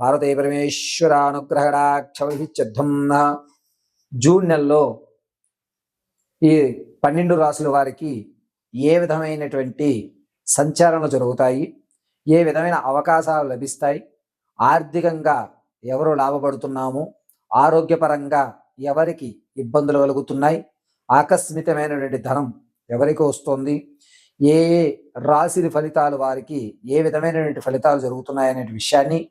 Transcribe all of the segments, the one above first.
భారతీయ పరమేశ్వర ఫట్ జూన్ నెలలో ఈ పన్నెండు రాసుల వారికి ఏ విధమైనటువంటి సంచారణలు జరుగుతాయి? ఏ విధమైన అవకాశాలు లభిస్తాయి? ఆర్థికంగా ఎవరు లాభపడుతున్నాము? ఆరోగ్యపరంగా ఎవరికి ఇబ్బందులు కలుగుతున్నాయి? ఆకస్మికమైనటువంటి ధనం ఎవరికి వస్తుంది? ఏ ఏ రాశి ఫలితాలు వారికి ఏ విధమైనటువంటి ఫలితాలు జరుగుతున్నాయి అనే విషయాన్ని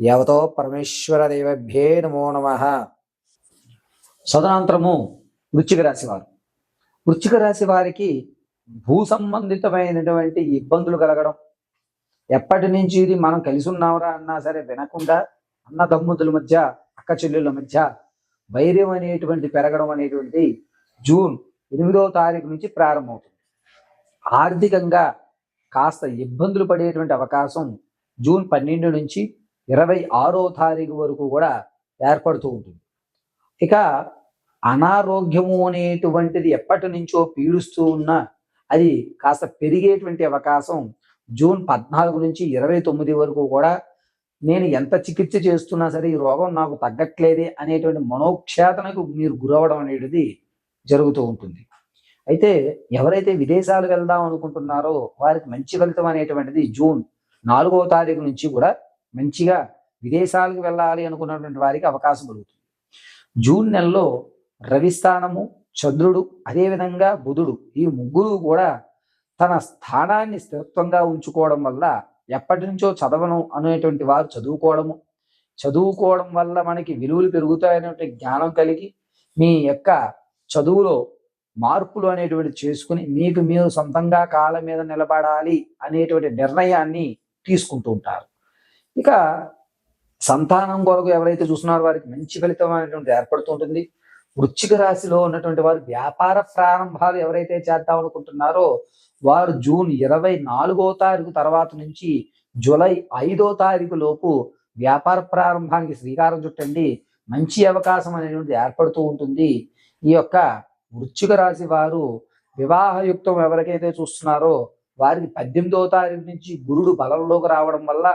యవతో పరమేశ్వర దేవభ్యే నమో నమ. సదనంతరము వృచ్చిక రాశి వారు. వృచ్చిక రాశి వారికి భూ సంబంధితమైనటువంటి ఇబ్బందులు కలగడం. ఎప్పటి నుంచి ఇది మనం కలిసి ఉన్నామరా అన్నా సరే వినకుండా అన్నదమ్ముతుల మధ్య అక్క చెల్లెళ్ళ మధ్య వైర్యం అనేటువంటి పెరగడం అనేటువంటి జూన్ ఎనిమిదవ తారీఖు నుంచి ప్రారంభమవుతుంది. ఆర్థికంగా కాస్త ఇబ్బందులు పడేటువంటి అవకాశం జూన్ పన్నెండు నుంచి ఇరవై ఆరో తారీఖు వరకు కూడా ఏర్పడుతూ ఉంటుంది. ఇక అనారోగ్యము అనేటువంటిది ఎప్పటి నుంచో పీడిస్తూ ఉన్నా అది కాస్త పెరిగేటువంటి అవకాశం జూన్ పద్నాలుగు నుంచి ఇరవై తొమ్మిది వరకు కూడా నేను ఎంత చికిత్స చేస్తున్నా సరే ఈ రోగం నాకు తగ్గట్లేదే అనేటువంటి మనోక్షేతనకు మీరు గురవడం అనేది జరుగుతూ ఉంటుంది. అయితే ఎవరైతే విదేశాలు వెళ్దాం అనుకుంటున్నారో వారికి మంచి ఫలితం అనేటువంటిది జూన్ నాలుగో తారీఖు నుంచి కూడా మంచిగా విదేశాలకు వెళ్ళాలి అనుకున్నటువంటి వారికి అవకాశం కలుగుతుంది. జూన్ నెలలో రవిస్థానము చంద్రుడు అదేవిధంగా బుధుడు ఈ ముగ్గురు కూడా తన స్థానాన్ని స్థిరత్వంగా ఉంచుకోవడం వల్ల ఎప్పటి నుంచో చదవను అనేటువంటి వారు చదువుకోవడము చదువుకోవడం వల్ల మనకి విలువలు పెరుగుతాయనే జ్ఞానం కలిగి మీ యొక్క చదువులో మార్పులు అనేటువంటి చేసుకుని మీకు మీరు సొంతంగా కాళ్ళ మీద నిలబడాలి అనేటువంటి నిర్ణయాన్ని తీసుకుంటూ ఉంటారు. ఇక సంతానం కొరకు ఎవరైతే చూస్తున్నారో వారికి మంచి ఫలితం అనేటువంటి ఏర్పడుతుంటుంది వృశ్చిక రాశిలో ఉన్నటువంటి వారు వ్యాపార ప్రారంభాలు ఎవరైతే చేద్దాం అనుకుంటున్నారో వారు జూన్ ఇరవై నాలుగో తారీఖు తర్వాత నుంచి జూలై ఐదో తారీఖు లోపు వ్యాపార ప్రారంభానికి శ్రీకారం చుట్టండి. మంచి అవకాశం అనేటువంటిది ఏర్పడుతూ ఉంటుంది. ఈ యొక్క వృశ్చిక రాశి వారు వివాహయుక్తం ఎవరికైతే చూస్తున్నారో వారికి పద్దెనిమిదో తారీఖు నుంచి గురుడు బలంలోకి రావడం వల్ల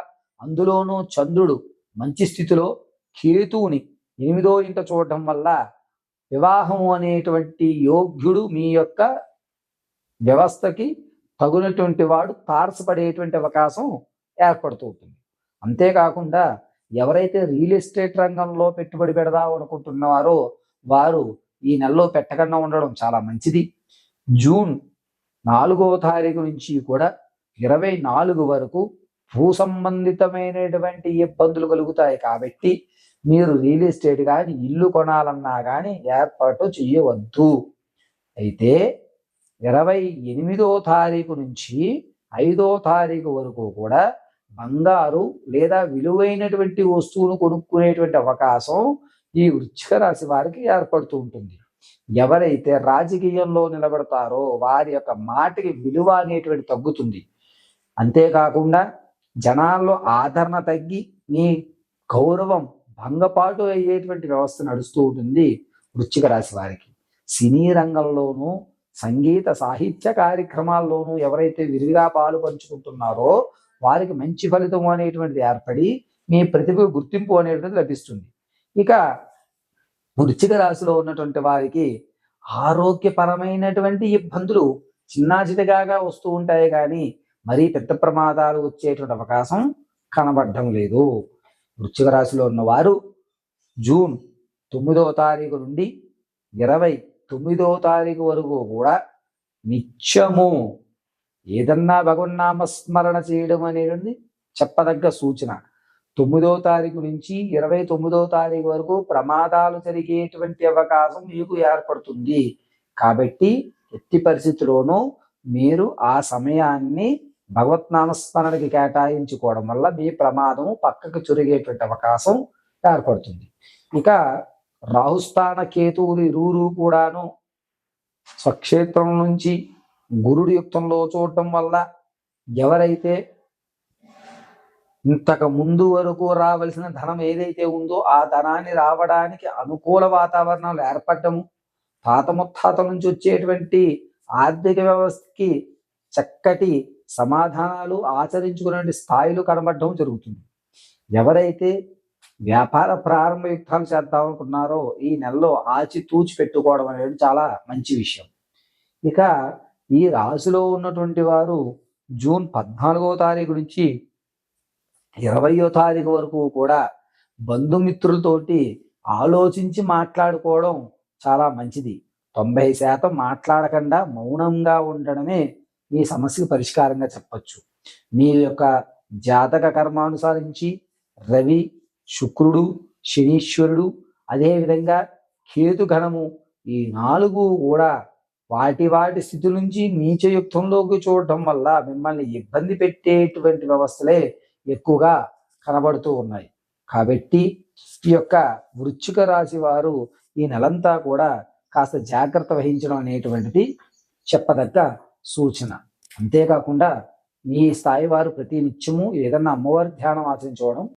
అందులోనూ చంద్రుడు మంచి స్థితిలో కేతువుని ఎనిమిదో ఇంట చూడటం వల్ల వివాహము అనేటువంటి యోగ్యుడు మీ యొక్క వ్యవస్థకి తగునటువంటి వాడు తారసపడేటువంటి అవకాశం ఏర్పడుతూ ఉంటుంది. అంతేకాకుండా ఎవరైతే రియల్ ఎస్టేట్ రంగంలో పెట్టుబడి పెడదాం అనుకుంటున్నారో వారు ఈ నెలలో పెట్టకుండా ఉండడం చాలా మంచిది. జూన్ నాలుగో తారీఖు నుంచి కూడా ఇరవై నాలుగు వరకు భూ సంబంధితమైనటువంటి ఇబ్బందులు కలుగుతాయి కాబట్టి మీరు రియల్ ఎస్టేట్ కానీ ఇల్లు కొనాలన్నా కానీ ఏర్పాటు చేయవద్దు. అయితే ఇరవై ఎనిమిదో తారీఖు నుంచి ఐదో తారీఖు వరకు కూడా బంగారు లేదా విలువైనటువంటి వస్తువును కొనుక్కునేటువంటి అవకాశం ఈ వృశ్చిక రాశి వారికి ఏర్పడుతూ ఉంటుంది. ఎవరైతే రాజకీయంలో నిలబడతారో వారి యొక్క మాటకి విలువ అనేటువంటి తగ్గుతుంది. అంతేకాకుండా జనాల్లో ఆదరణ తగ్గి మీ గౌరవం భంగపాటు అయ్యేటువంటి వ్యవస్థ నడుస్తూ ఉంటుంది వృశ్చిక రాశి వారికి. సినీ రంగంలోనూ సంగీత సాహిత్య కార్యక్రమాల్లోనూ ఎవరైతే విరివిగా పాలు పంచుకుంటున్నారో వారికి మంచి ఫలితం అనేటువంటిది ఏర్పడి మీ ప్రతిభ గుర్తింపు అనేటువంటిది లభిస్తుంది. ఇక వృచ్చిక రాశిలో ఉన్నటువంటి వారికి ఆరోగ్యపరమైనటువంటి ఇబ్బందులు చిన్నాచితగా వస్తూ ఉంటాయి కానీ మరీ పెద్ద ప్రమాదాలు వచ్చేటువంటి అవకాశం కనబడడం లేదు. వృశ్చిక రాశిలో ఉన్నవారు జూన్ తొమ్మిదవ తారీఖు నుండి ఇరవై తొమ్మిదవ తారీఖు వరకు కూడా నిత్యము ఏదన్నా భగవన్నామ స్మరణ చేయడం అనేది చెప్పదగ్గ సూచన. తొమ్మిదో తారీఖు నుంచి ఇరవై తొమ్మిదో తారీఖు వరకు ప్రమాదాలు జరిగేటువంటి అవకాశం మీకు ఏర్పడుతుంది. కాబట్టి ఎట్టి పరిస్థితిలోనూ మీరు ఆ సమయాన్ని భగవత్నామస్మరణకి కేటాయించుకోవడం వల్ల మీ ప్రమాదం పక్కకు చురిగేటువంటి అవకాశం ఏర్పడుతుంది. ఇక రాహుస్థాన కేతువులు ఇరువురు కూడాను స్వక్షేత్రం నుంచి గురుడి యుక్తంలో చూడటం వల్ల ఎవరైతే ఇంతకు ముందు వరకు రావలసిన ధనం ఏదైతే ఉందో ఆ ధనాన్ని రావడానికి అనుకూల వాతావరణాలు ఏర్పడటము పాత ముత్తాతల నుంచి వచ్చేటువంటి ఆర్థిక వ్యవస్థకి చక్కటి సమాధానాలు ఆచరించుకునే స్థాయిలు కనబడడం జరుగుతుంది. ఎవరైతే వ్యాపార ప్రారంభ యుక్తాలు చేద్దాం అనుకున్నారో ఈ నెలలో ఆచితూచి పెట్టుకోవడం అనేది చాలా మంచి విషయం. ఇక ఈ రాశిలో ఉన్నటువంటి వారు జూన్ పద్నాలుగో తారీఖు నుంచి ఇరవయో తారీఖు వరకు కూడా బంధుమిత్రులతోటి ఆలోచించి మాట్లాడుకోవడం చాలా మంచిది. తొంభై శాతం మాట్లాడకుండా మౌనంగా ఉండడమే ఈ సమస్యకు పరిష్కారంగా చెప్పచ్చు. మీ యొక్క జాతక కర్మానుసారించి రవి శుక్రుడు శనీశ్వరుడు అదేవిధంగా కేతుగణము ఈ నాలుగు కూడా వాటి వాటి స్థితి నుంచి నీచయుక్తంలోకి చూడటం వల్ల మిమ్మల్ని ఇబ్బంది పెట్టేటువంటి వ్యవస్థలే ఎక్కువగా కనబడుతూ ఉన్నాయి. కాబట్టి ఈ యొక్క వృచ్చిక రాశి వారు ఈ నెలంతా కూడా కాస్త జాగ్రత్త వహించడం అనేటువంటిది చెప్పదగ్గ సూచన. అంతేకాకుండా మీ స్థాయి వారు ప్రతి నిత్యము ఏదన్నా అమ్మవారి ధ్యానం ఆచరించుకోవడం